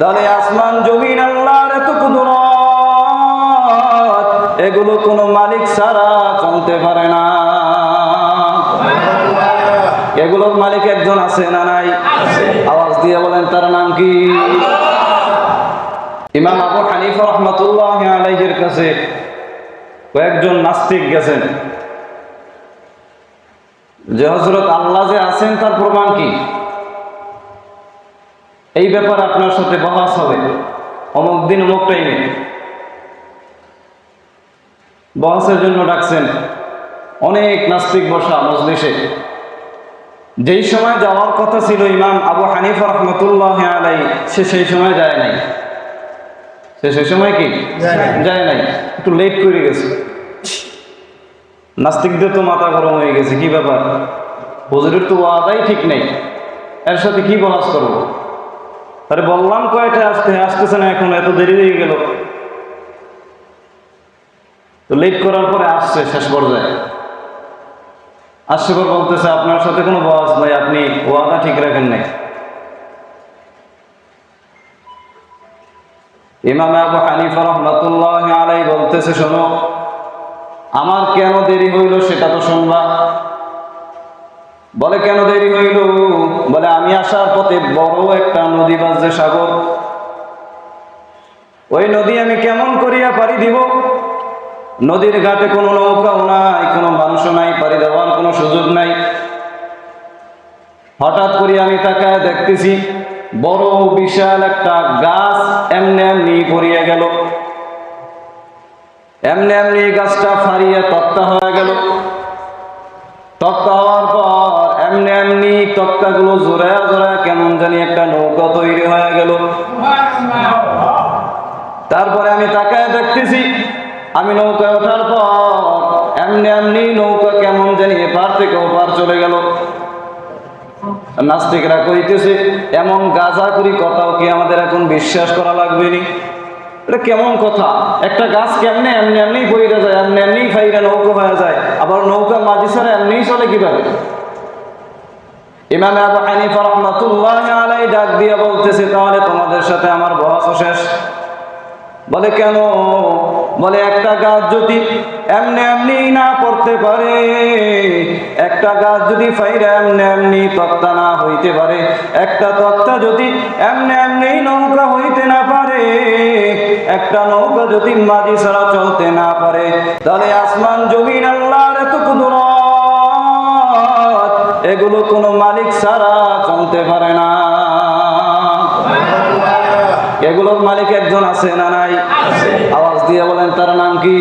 তাহলে আসমান, জমিন, আল্লাহর এত কুদরত, এগুলো কোনো মালিক ছাড়া চলতে পারে না। এগুলোর মালিক একজন আছে না নাই? আওয়াজ দিয়ে বলেন, তার নাম কি? ইমাম আবু হানিফা রহমতুল্লাহ আলাইহির কাছে কয়েকজন নাস্তিক গেছেন। যে হজরত আল্লাহ যে আছেন, তার প্রমাণ কি? এই ব্যাপার আপনার সাথে বহাস হবে। অমুক দিন অমুক টাইমে বহাসের জন্য ডাকছেন অনেক নাস্তিক বসা মজলিসে। যেই সময় যাওয়ার কথা ছিল ইমাম আবু হানিফ রহমতুল্লাহ আলাই সে সেই সময় যায় নাই। সে সেই সময় কি? যায় নাই। একটু লেট করে গেছে। নাস্তিকদের তো মাথা গরম হয়ে গেছে কি ব্যাপার? হুজুরের তো ওয়াদাই ঠিক নেই। এর সাথে কি বলাস করব? আরে বললাম কয়টা আসতে? আসতেছে না এখন, এত দেরি হয়ে গেল। তো লেট করার পরে আসছে শেষ পর্যায়ে। আসছে পর বলতেছে, আপনার সাথে কোনো বস নাই আপনি ওয়াদা ঠিক রাখেন নাই। ইমাম আবু হানিফা রহমাতুল্লাহ আলাই বলতেছে, শোনো, আমার কেন দেরি হইল সেটা তো শুনবা। বলে, কেন দেরি হইল? বলে, আমি আসার পথে বড় একটা নদী বাজছে সাগর। ওই নদী আমি কেমন করিয়া পাড়ি দিব? নদীর ঘাটে কোনো নৌকাও নাই, কোনো মানুষও নাই, পাড়ি দেওয়ার কোনো সুযোগ নাই। হঠাৎ করে আমি তাকায় দেখতেছি, বড় বিশাল একটা গাছ এমনি এমনি পড়িয়া গেল। এমনি এমনি গাছটা ফারিয়ে তক্তা হয়ে গেল। তক্তাগুলো জোড়ায় জোড়ায় কেমন জানি একটা নৌকা তৈরি হয়ে গেল। তারপরে আমি তাকায় দেখতেছি, আমি নৌকায় ওঠার পর এমনি এমনি নৌকা কেমন জানি এপার থেকে ওপার চলে গেল। নাস্তিকরা কইতেছে, এমন গাজা করি কথাও কি আমাদের এখন বিশ্বাস করা লাগবে নি? এটা কেমন কথা? একটা গাছ কেমনে এমনি এমনি বইরা যায়, এমনি এমনি ফাইরা নৌকা হয়ে যায়, আবার নৌকা মাঝি ছাড়া এমনিই চলে কীভাবে? ইমাম আবু হানিফা রহমাতুল্লাহ আলাই ডাক দিয়ে বলতেছে, তাহলে তোমাদের সাথে আমার বহাস শেষ? বলে, কেন? বলে, একটা গাছ যদি এমনি এমনি না পড়তে পারে, একটা গাছ যদি ফাইরা এমনি এমনি তক্তা না হইতে পারে, একটা তক্তা যদি এমনি এমনি নৌকা হইতে না পারে, একটা নৌকা যদি মাঝি ছাড়া চলতে না পারে, তাহলে আসমান, জমিন আল্লাহর এগুলো কোনো মালিক ছাড়া চলতে পারে না। এগুলোর মালিক একজন আছে না নাই? আওয়াজ দিয়ে বলেন, তার নাম কি?